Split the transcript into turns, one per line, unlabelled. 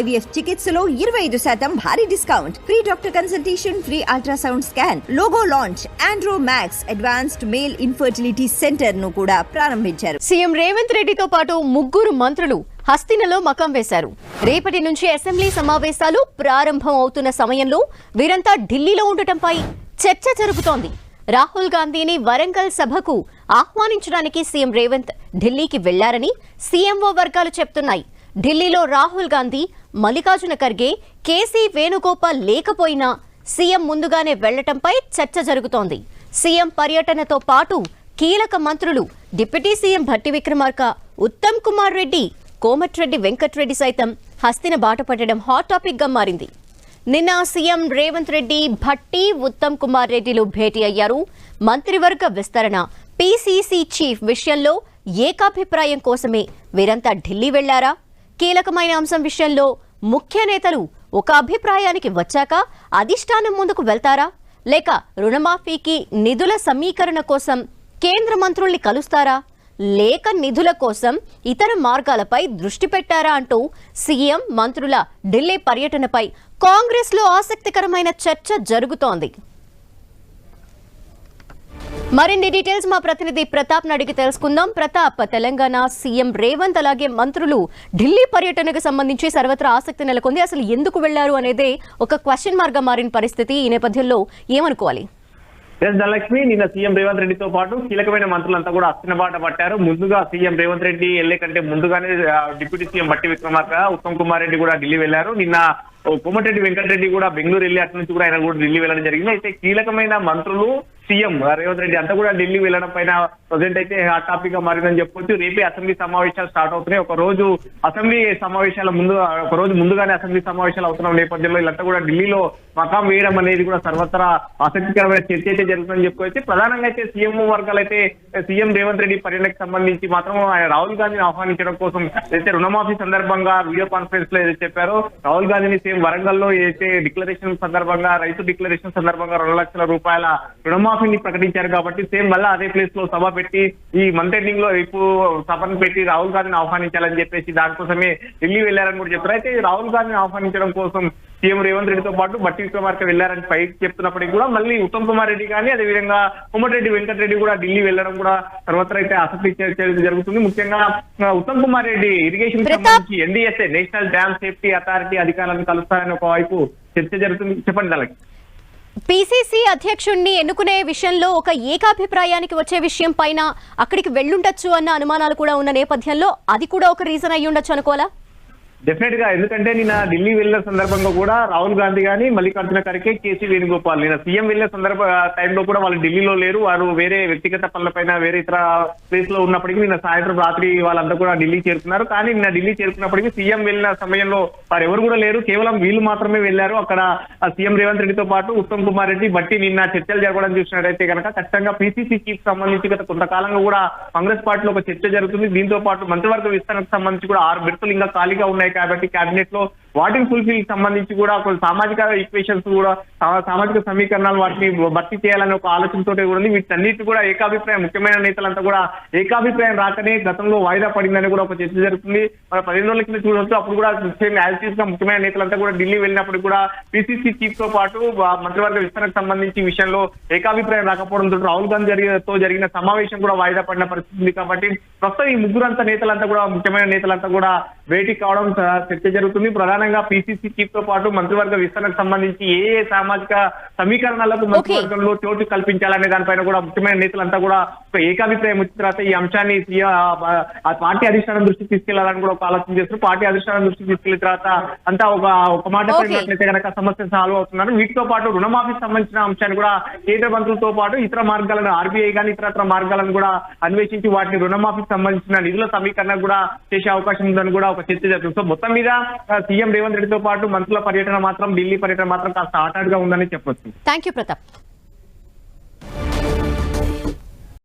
IVF చికిత్సలో ఇరవై ఐదు శాతం భారీ discount. Free doctor consultation free ultrasound scan logo launch Andro Max advanced male infertility సెంటర్ను కూడా ప్రారంభించారు.
సీఎం రేవంత్ రెడ్డితో పాటు ముగ్గురు మంత్రులు హస్తినలో మకం వేశారు. రేపటి నుంచి అసెంబ్లీ సమావేశాలు ప్రారంభం అవుతున్న సమయంలో వీరంతా ఢిల్లీలో ఉండటంపై చర్చ జరుగుతోంది రాహుల్ గాంధీని వరంగల్ సభకు ఆహ్వానించడానికి సీఎం రేవంత్ ఢిల్లీకి వెళ్ళారని సీఎంఓ వర్గాలు చెప్తున్నాయి. ఢిల్లీలో రాహుల్ గాంధీ మల్లికార్జున ఖర్గే కేసీ వేణుగోపాల్ లేకపోయినా సీఎం ముందుగానే వెళ్ళటంపై చర్చ జరుగుతోంది. సీఎం పర్యటనతో పాటు కీలక మంత్రులు డిప్యూటీ సీఎం భట్టి విక్రమార్క ఉత్తమ్ కుమార్ రెడ్డి కోమటిరెడ్డి వెంకట్రెడ్డి సైతం హస్తిన బాట పట్టడం హాట్ టాపిక్గా మారింది. నిన్న సీఎం రేవంత్ రెడ్డి భట్టి ఉత్తమ్ కుమార్ రెడ్డిలు భేటీ అయ్యారు. మంత్రివర్గ విస్తరణ పీసీసీ చీఫ్ విషయంలో ఏకాభిప్రాయం కోసమే వీరంతా ఢిల్లీ వెళ్ళారా? కీలకమైన అంశం విషయంలో ముఖ్య నేతలు ఒక అభిప్రాయానికి వచ్చాక అధిష్టానం ముందుకు వెళ్తారా? లేక రుణమాఫీకి నిధుల సమీకరణ కోసం కేంద్ర మంత్రుల్ని కలుస్తారా? లేక నిధుల కోసం ఇతర మార్గాలపై దృష్టి పెట్టారా అంటూ సీఎం మంత్రుల ఢిల్లీ పర్యటనపై కాంగ్రెస్లో ఆసక్తికరమైన చర్చ జరుగుతోంది. మరిన్ని డీటెయిల్స్ మా ప్రతినిధి ప్రతాప్ అడిగి తెలుసుకుందాం. ప్రతాప్ తెలంగాణ సీఎం రేవంత్ అలాగే మంత్రులు ఢిల్లీ పర్యటనకు సంబంధించి సర్వత్రా ఆసక్తి నెలకొంది. అసలు ఎందుకు వెళ్ళారు అనేది ఒక క్వశ్చన్ మార్గం మారిన పరిస్థితి ఈ నేపథ్యంలో ఏమనుకోవాలి?
ఎస్ ధనలక్ష్మి నిన్న సీఎం రేవంత్ రెడ్డితో పాటు కీలకమైన మంత్రులంతా కూడా అస్థిన బాట పట్టారు. ముందుగా సీఎం రేవంత్ రెడ్డి వెళ్ళే కంటే ముందుగానే డిప్యూటీ సీఎం బట్టి విక్రమార్క ఉత్తమ్ కుమార్ రెడ్డి కూడా ఢిల్లీ వెళ్ళారు నిన్న కోమటిరెడ్డి వెంకటరెడ్డి కూడా బెంగళూరు వెళ్ళి అటు నుంచి కూడా ఆయన కూడా ఢిల్లీ వెళ్ళడం జరిగింది. అయితే కీలకమైన మంత్రులు సీఎం రేవంత్ రెడ్డి అంతా కూడా ఢిల్లీ వెళ్ళడం పైన ప్రజెంట్ అయితే హాట్ టాపిక్గా మారిందని చెప్పొచ్చు. రేపే అసెంబ్లీ సమావేశాలు స్టార్ట్ అవుతున్నాయి. ఒక రోజు అసెంబ్లీ సమావేశాల ముందు ఒక రోజు ముందుగానే అసెంబ్లీ సమావేశాలు అవుతున్న నేపథ్యంలో వీళ్ళంతా కూడా ఢిల్లీలో మకాం వేయడం అనేది కూడా సర్వత్రా ఆసక్తికరమైన చర్చ అయితే జరుగుతుందని చెప్పుకోవచ్చు ప్రధానంగా అయితే సీఎం వర్గాలు అయితే సీఎం రేవంత్ రెడ్డి పర్యటనకు సంబంధించి మాత్రం ఆయన రాహుల్ గాంధీని ఆహ్వానించడం కోసం అయితే రుణమాఫీ సందర్భంగా వీడియో కాన్ఫరెన్స్లో ఏదైతే చెప్పారో రాహుల్ గాంధీని సేమ్ వరంగల్లో ఏదైతే డిక్లరేషన్ సందర్భంగా రైతు డిక్లరేషన్ సందర్భంగా రెండు లక్షల రూపాయల రుణమాఫీని ప్రకటించారు కాబట్టి సేమ్ మళ్ళీ అదే ప్లేస్లో సభ పెట్టి ఈ మంత్ ఎండింగ్లో రేపు సభను పెట్టి రాహుల్ గాంధీని ఆహ్వానించాలని చెప్పేసి దానికోసమే ఢిల్లీ వెళ్ళారని కూడా చెప్తారు అయితే రాహుల్ గాంధీని ఆహ్వానించడం కోసం సీఎం రేవంత్ రెడ్డితో పాటు బట్టి విక్రమార్క వెళ్ళారని పైకి చెప్తున్నప్పటికీ కూడా మళ్ళీ ఉత్తమ్ కుమార్ రెడ్డి కానీ అదేవిధంగా కోమటిరెడ్డి వెంకటరెడ్డి కూడా ఢిల్లీ వెళ్ళడం కూడా సర్వత్రా అయితే ఆసక్తి చర్చ జరుగుతుంది. ముఖ్యంగా ఉత్తమ్ కుమార్ రెడ్డి ఇరిగేషన్. సంబంధించి NDSA national dam safety authority అధికారులను కలుస్తారని ఒకవైపు చర్చ జరుగుతుంది. చెప్పండి దానికి
పీసీసీ అధ్యక్షుణ్ణి ఎన్నుకునే విషయంలో ఒక ఏకాభిప్రాయానికి వచ్చే విషయం పైన అక్కడికి వెళ్ళుండొచ్చు అన్న అనుమానాలు కూడా ఉన్న నేపథ్యంలో అది కూడా ఒక రీజన్ అయ్యి ఉండొచ్చు అనుకోవాలా?
డెఫినెట్గా ఎందుకంటే నిన్న ఢిల్లీ వెళ్ళిన సందర్భంగా కూడా రాహుల్ గాంధీ గానీ మల్లికార్జున ఖర్గే కేసీ వేణుగోపాల్ నిన్న సీఎం వెళ్ళిన సందర్భ టైంలో కూడా వాళ్ళు ఢిల్లీలో లేరు. వారు వేరే వ్యక్తిగత పనులపైన వేరే ఇతర ప్లేస్లో ఉన్నప్పటికీ నిన్న సాయంత్రం రాత్రి వాళ్ళంతా కూడా ఢిల్లీ చేరుకున్నారు. కానీ నిన్న ఢిల్లీ చేరుకున్నప్పటికీ సీఎం వెళ్ళిన సమయంలో వారు ఎవరు కూడా లేరు. కేవలం వీళ్ళు మాత్రమే వెళ్ళారు అక్కడ సీఎం రేవంత్ రెడ్డితో పాటు ఉత్తమ్ కుమార్ రెడ్డి బట్టి నిన్న చర్చలు జరగడం చూసినట్టయితే కనుక ఖచ్చితంగా పీసీసీ చీఫ్ సంబంధించి గత కొంతకాలంగా కూడా కాంగ్రెస్ పార్టీలో ఒక చర్చ జరుగుతుంది. దీంతో పాటు మంత్రివర్గ విస్తరణకు సంబంధించి కూడా ఆరు బిడతలు ఇంకా ఖాళీగా ఉన్నాయి. కాబట్టి కేబినెట్లో వాటిని ఫుల్ఫిల్ సంబంధించి కూడా కొన్ని సామాజిక ఈక్వేషన్స్ కూడా సామాజిక సమీకరణాలు వాటిని భర్తీ చేయాలనే ఒక ఆలోచనతో కూడా ఉంది. వీటన్నిటి కూడా ఏకాభిప్రాయం ముఖ్యమైన నేతలంతా కూడా ఏకాభిప్రాయం రాకనే గతంలో వాయిదా పడిందని కూడా ఒక చర్చ జరుగుతుంది. మన పదిహేను రోజుల కింద చూడవచ్చు అప్పుడు కూడా సేమ్ యాజ్గా ముఖ్యమైన నేతలంతా కూడా ఢిల్లీ వెళ్ళినప్పుడు కూడా పిసిసి చీఫ్తో పాటు మంత్రివర్గ విస్తరణకు సంబంధించి విషయంలో ఏకాభిప్రాయం రాకపోవడంతో రాహుల్ గాంధీ తో జరిగిన సమావేశం కూడా వాయిదా పడిన పరిస్థితి ఉంది కాబట్టి ప్రస్తుతం ఈ ముగ్గురంతా నేతలంతా కూడా ముఖ్యమైన నేతలంతా కూడా భేటీ కావడం చర్చ జరుగుతుంది. ప్రధానంగా పిసిసి చీఫ్తో పాటు మంత్రివర్గ విస్తరణకు సంబంధించి ఏ ఏ సామాజిక సమీకరణాలకు మంత్రివర్గంలో చోటు కల్పించాలనే దానిపైన కూడా ముఖ్యమైన నేతలంతా కూడా ఒక ఏకాభిప్రాయం వచ్చిన తర్వాత ఈ అంశాన్ని పార్టీ అధిష్టానం దృష్టికి తీసుకెళ్ళాలని కూడా ఒక ఆలోచన చేస్తారు. పార్టీ అధిష్టానం దృష్టికి తీసుకెళ్ళిన తర్వాత అంతా ఒక ఒక మాట. పడినట్లయితే కనుక సమస్య సాల్వ్ అవుతున్నారు. వీటితో పాటు రుణమాఫీకి సంబంధించిన అంశాన్ని కూడా కేంద్ర మంత్రులతో పాటు ఇతర మార్గాలను ఆర్బీఐ కానీ ఇతర మార్గాలను కూడా అన్వేషించి వాటిని రుణమాఫీకి సంబంధించిన నిధుల సమీకరణ కూడా చేసే అవకాశం ఉందని కూడా ఒక చర్చ జరుగుతుంది. సో మొత్తం మీద సీఎం రేవంత్ రెడ్డితో పాటు మంత్రుల పర్యటన మాత్రం ఢిల్లీ పర్యటన మాత్రం కాస్త ఆటాడుగా ఉందని చెప్పొచ్చు.
Thank you Pratap.